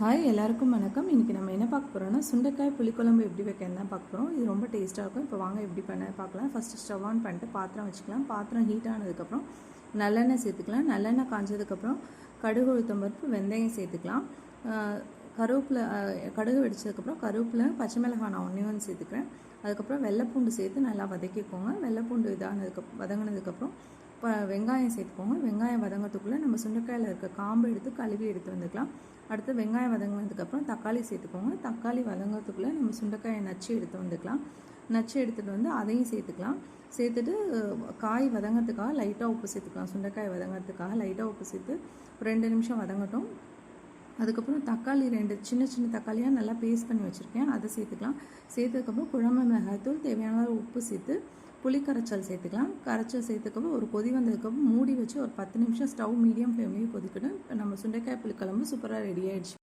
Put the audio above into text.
Hi எல்லாருக்கும் வணக்கம். இன்றைக்கி நம்ம என்ன பார்க்க போகிறோம்னா சுண்டைக்காய் புளிக்குழம்பு எப்படி வைக்கணும் தான் பார்க்க போகிறோம் இது ரொம்ப டேஸ்ட்டாக இருக்கும். இப்போ வாங்க எப்படி பண்ண பார்க்கலாம். ஃபஸ்ட்டு ஸ்டவ் ஆன் பண்ணிட்டு பாத்திரம் வச்சுக்கலாம். பாத்திரம் ஹீட் ஆனதுக்கப்புறம் நல்லெண்ணெய் சேர்த்துக்கலாம். நல்லெண்ணெய் காஞ்சதுக்கப்புறம் கடுகு உளுத்தம் பருப்பு வெந்தயம் சேர்த்துக்கலாம். ஆஹ் கருவேப்பிலை கடுகு வெடிச்சதுக்கப்புறம் கருவேப்பிலை பச்சை மிளகாய் நான் ஒன்றே ஒன்று சேர்த்துக்கிறேன். அதுக்கப்புறம் வெள்ளைப்பூண்டு சேர்த்து நல்லா வதக்கிக்கோங்க. வெள்ளைப்பூண்டு இதானதுக்கு வதங்கினதுக்கப்புறம் இப்போ வெங்காயம் சேர்த்துக்கோங்க. வெங்காயம் வதங்கிறதுக்குள்ளே நம்ம சுண்டைக்காயில் இருக்க காம்பு எடுத்து கழுவி எடுத்து வந்துக்கலாம். அடுத்து வெங்காயம் வதங்கினதுக்கப்புறம் தக்காளி சேர்த்துக்கோங்க. தக்காளி வதங்கிறதுக்குள்ளே நம்ம சுண்டைக்காயை நச்சு எடுத்து வந்துக்கலாம். நச்சு எடுத்துகிட்டு வந்து அதையும் சேர்த்துக்கலாம். சேர்த்துட்டு காய் வதங்கிறதுக்காக லைட்டாக உப்பு சேர்த்துக்கலாம். சுண்டைக்காய் வதங்கிறதுக்காக லைட்டாக உப்பு சேர்த்து ரெண்டு நிமிஷம் வதங்கட்டும். அதுக்கப்புறம் தக்காளி ரெண்டு சின்ன சின்ன தக்காளியாக நல்லா பேஸ்ட் பண்ணி வச்சுருக்கேன். அதை சேர்த்துக்கலாம். சேர்த்ததுக்கப்புறம் குழம்பு மிளகாய்த்தூள் தேவையான உப்பு சேர்த்து புளி கரைச்சல் சேர்த்துக்கலாம். கரைச்சல் சேர்த்துக்கப்போ ஒரு கொதி வந்ததுக்கப்புறம் மூடி வச்சு ஒரு பத்து நிமிஷம் ஸ்டவ் மீடியம் ஃப்ளேம்லேயும் கொதிக்கணும் இப்போ நம்ம சுண்டைக்காய் புளிக்குழம்பு சூப்பராக ரெடி ஆகிடுச்சு